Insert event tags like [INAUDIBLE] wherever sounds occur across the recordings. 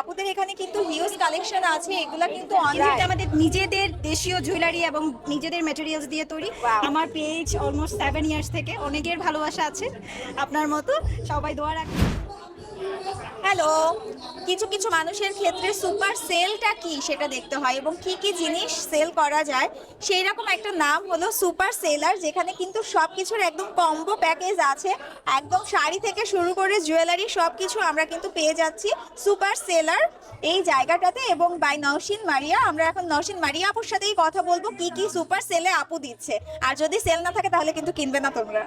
আপুদের এখানে কিন্তু হিউজ কালেকশন আছে এগুলো কিন্তু অনলাইন আমাদের নিজেদের দেশীয় জুয়েলারি এবং নিজেদের ম্যাটেরিয়ালস দিয়ে তৈরি। আমার পেজ অলমোস্ট সেভেন ইয়ার্স থেকে অনেকের ভালোবাসা আছে আপনার মতো। সবাই দোয়া রাখবেন। হ্যালো কিছু কিছু মানুষের ক্ষেত্রে সুপার সেলটা কি সেটা দেখতে হয় এবং কি কি জিনিস সেল করা যায়? সেই রকম একটা নাম হলো সুপার সেলার যেখানে কিন্তু সব কিছুর একদম কম্বো প্যাকেজ আছে। একদম শাড়ি থেকে শুরু করে জুয়েলারি সব কিছু আমরা কিন্তু পেয়ে যাচ্ছি সুপার সেলার এই জায়গাটাতে এবং বাই নওশিন মারিয়া, আমরা এখন নওশিন মারিয়া আপুর সাথেই কথা বলব, কি কি সুপার সেলে আপু দিচ্ছে। আর যদি সেল না থাকে তাহলে কিন্তু কিনবে না তোমরা।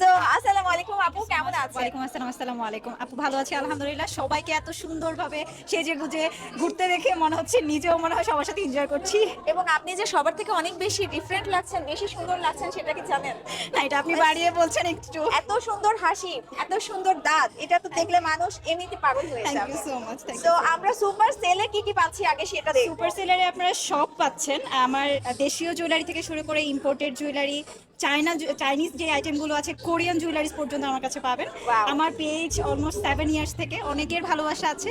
সো আসসালামু আলাইকুম আপু কেমন আছেন? ওয়ালাইকুম আসসালাম আসসালামু আলাইকুম। আপু ভালো আছি আলহামদুলিল্লাহ। সবাইকে এত সুন্দরভাবে সেজে গুজে ঘুরতে দেখে মনে হচ্ছে নিজেও মনে হয় সবার সাথে এনজয় করছি। এবং আপনি যে সবার থেকে অনেক বেশি ডিফারেন্ট লাগছেন বেশি সুন্দর লাগছেন সেটা কি জানেন? না এটা আপনি বাড়িয়ে বলছেন একটু। এত সুন্দর হাসি এত সুন্দর দাঁত এটা তো দেখলে মানুষ এমনিতে পাগল হয়ে থ্যাংক যাবে। ইউ সো মাচ থ্যাংক তো আমরা সুপার সেলে কি কি পাচ্ছি আগে সেটা দেখব। সুপার সেলারে আপনারা সব পাচ্ছেন। আমার দেশীয় জুয়েলারি থেকে শুরু করে ইম্পোর্টেড জুয়েলারি চায়না চাইনিজ যে আইটেমগুলো আছে কোরিয়ান জুয়েলারিজ পর্যন্ত আমার কাছে পাবেন. আমার পেজ অলমোস্ট সেভেন ইয়ার্স থেকে অনেকের ভালোবাসা আছে।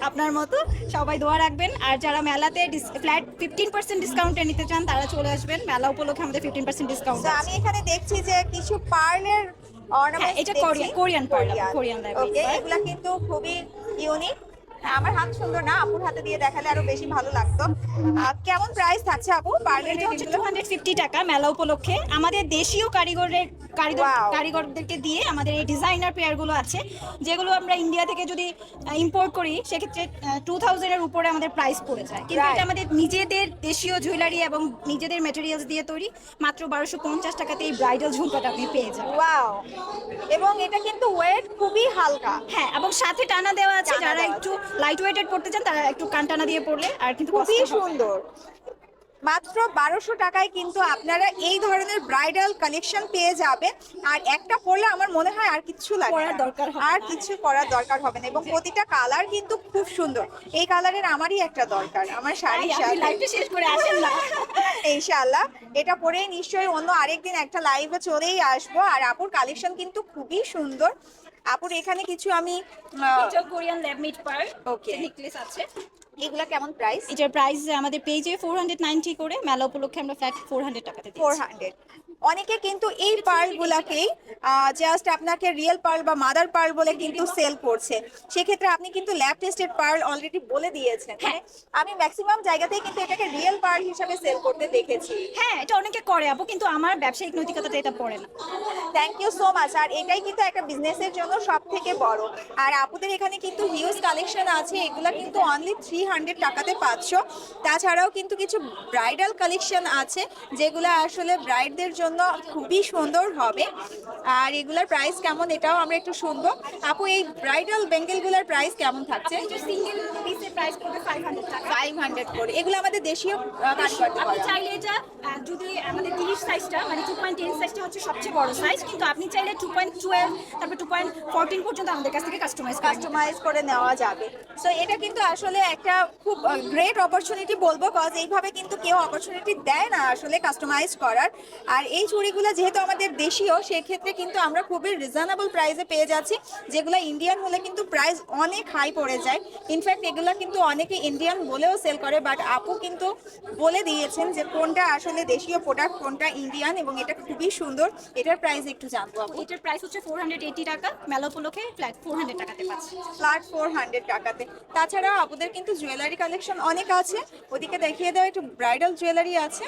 আপনার মতো সবাই দোয়া রাখবেন। আর যারা মেলাতে ফ্ল্যাট ফিফটিন পার্সেন্ট ডিসকাউন্টে নিতে চান তারা চলে আসবেন। মেলা উপলক্ষে আমাদের ফিফটিন পার্সেন্ট ডিসকাউন্ট আমি এখানে দেখছি যে কিছু পার্লের অর্নামেন্ট হ্যাঁ, এটা কোরিয়ান- কোরিয়ান pearl, কোরিয়ান। এগুলা কিন্তু খুবই ইউনিক আমার হাত সুন্দর না আপুর হাতে দিয়ে দেখালে আরও বেশি ভালো লাগতো। কেমন প্রাইস থাকছে আপু? পার্লের এটা হচ্ছে টু হান্ড্রেড ফিফটি টাকা মেলা উপলক্ষে। আমাদের দেশীয় কারিগরের কারিগর কারিগরদেরকে দিয়ে আমাদের এই ডিজাইনার পেয়ারগুলো আছে যেগুলো আমরা ইন্ডিয়া থেকে যদি ইম্পোর্ট করি সেক্ষেত্রে টু থাউজেন্ডের উপরে আমাদের প্রাইস পড়ে যায়। কিন্তু এটা আমাদের নিজেদের দেশীয় জুয়েলারি এবং নিজেদের ম্যাটেরিয়ালস দিয়ে তৈরি। মাত্র বারোশো পঞ্চাশ টাকাতে এই ব্রাইডাল ঝুমকাটা আপনি পেয়ে যাবেন। ওয়াও এবং এটা কিন্তু ওয়েট খুবই হালকা। হ্যাঁ এবং সাথে টানা দেওয়া আছে যারা একটু লাইট ওয়েটেড পড়তে চান তারা একটু কান টানা দিয়ে পড়লে আর কিন্তু খুবই। সুন্দর। মাত্র বারোশো টাকায় কিন্তু আপনারা এই ধরনের ব্রাইডাল কালেকশন পেয়ে যাবেন। আর একটা পরলে আমার মনে হয় আর কিছু লাগে দরকার আর। কিছু করার দরকার হবে না। এবং প্রতিটা কালার কিন্তু খুব সুন্দর। এই কালারের আমারই একটা দরকার আমার শেষ করে আসেন না। [LAUGHS] ইনশাআল্লাহ। এটা পরেই নিশ্চয়ই অন্য আরেকদিন একটা লাইভে চলেই আসব। আর আপুর কালেকশন কিন্তু খুবই সুন্দর। আপুর এখানে কিছু আমি Korean lab made pearl Okay. Necklace আছে। এগুলা কেমন প্রাইস এটার প্রাইস আমাদের পেজে ফোর হান্ড্রেড নাইনটি করে মেলা উপলক্ষে আমরা ফ্ল্যাট ফোর হান্ড্রেড টাকাতে। ফোর হান্ড্রেড অনেকে কিন্তু এই পার্লগুলাকেই জাস্ট আপনাকে রিয়েল পার্ল বা মাদার পার্ল বলে কিন্তু সেল করছে। সেক্ষেত্রে আপনি কিন্তু ল্যাব টেস্টেড পার্ল অলরেডি বলে দিয়েছেন। হ্যাঁ। মানে আমি ম্যাক্সিমাম জায়গাতেই কিন্তু এটাকে রিয়েল পার্ল হিসাবে সেল করতে দেখেছি। হ্যাঁ এটা অনেকে করে আপু কিন্তু আমার ব্যবসায়িক নৈতিকতাতে এটা পড়ে না। থ্যাংক ইউ সো মাচ আর এটাই কিন্তু একটা বিজনেসের জন্য সব থেকে বড়। আর আপুদের এখানে কিন্তু হিউজ কালেকশন আছে এগুলা কিন্তু অনলি থ্রি হান্ড্রেড টাকাতে পাচ্ছ। তাছাড়াও কিন্তু কিছু ব্রাইডাল কালেকশন আছে যেগুলো আসলে ব্রাইডদের জন্য খুবই সুন্দর হবে। আর এগুলার প্রাইস কেমন এটাও আমরা একটু শুনব। আপু এই ব্রাইডাল বেঙ্গেলগুলোর প্রাইস কেমন থাকছে? সিঙ্গেল পিসের প্রাইস পড়বে ফাইভ হান্ড্রেড টাকা। ফাইভ হান্ড্রেড করে। এগুলো আমাদের দেশীয় আপনি চাইলে এটা যদি আমাদের তিরিশ সাইজটা মানে টু পয়েন্ট টেন সাইজটা হচ্ছে সবচেয়ে বড় সাইজ কিন্তু আপনি চাইলে টু পয়েন্ট টুয়েলভ তারপর টু পয়েন্ট ফোরটিন পর্যন্ত আমাদের কাছ থেকে কাস্টমাইজ কাস্টমাইজ করে নেওয়া যাবে। সো এটা কিন্তু আসলে একটা খুব গ্রেট অপরচুনিটি বলব কজ এইভাবে কিন্তু কেউ অপরচুনিটি দেয় না আসলে কাস্টমাইজ করার। আর এই চুড়িগুলো যেহেতু আমাদের দেশীয় সেক্ষেত্রে কিন্তু আমরা খুবই রিজনেবল প্রাইসে পেয়ে যাচ্ছি যেগুলো ইন্ডিয়ান হলে কিন্তু প্রাইস অনেক হাই পড়ে যায়। ইনফ্যাক্ট এগুলো কিন্তু অনেকে ইন্ডিয়ান বলেও সেল করে বাট আপু কিন্তু বলে দিয়েছেন যে কোনটা আসলে দেশীয় প্রোডাক্ট কোনটা ইন্ডিয়ান এবং এটা খুবই সুন্দর। এটার প্রাইস একটু জানব আপু। এটার প্রাইস হচ্ছে ফোর হান্ড্রেড এইটি টাকা মেলা উপলক্ষে ফ্ল্যাট ফোর হান্ড্রেড টাকাতে পাচ্ছি। ফ্ল্যাট ফোর হান্ড্রেড টাকাতে। তাছাড়া আপনাদের কিন্তু জুয়েলারি কালেকশন অনেক আছে। ওদিকে দেখিয়ে দেওয়া একটু ব্রাইডাল জুয়েলারি আছে।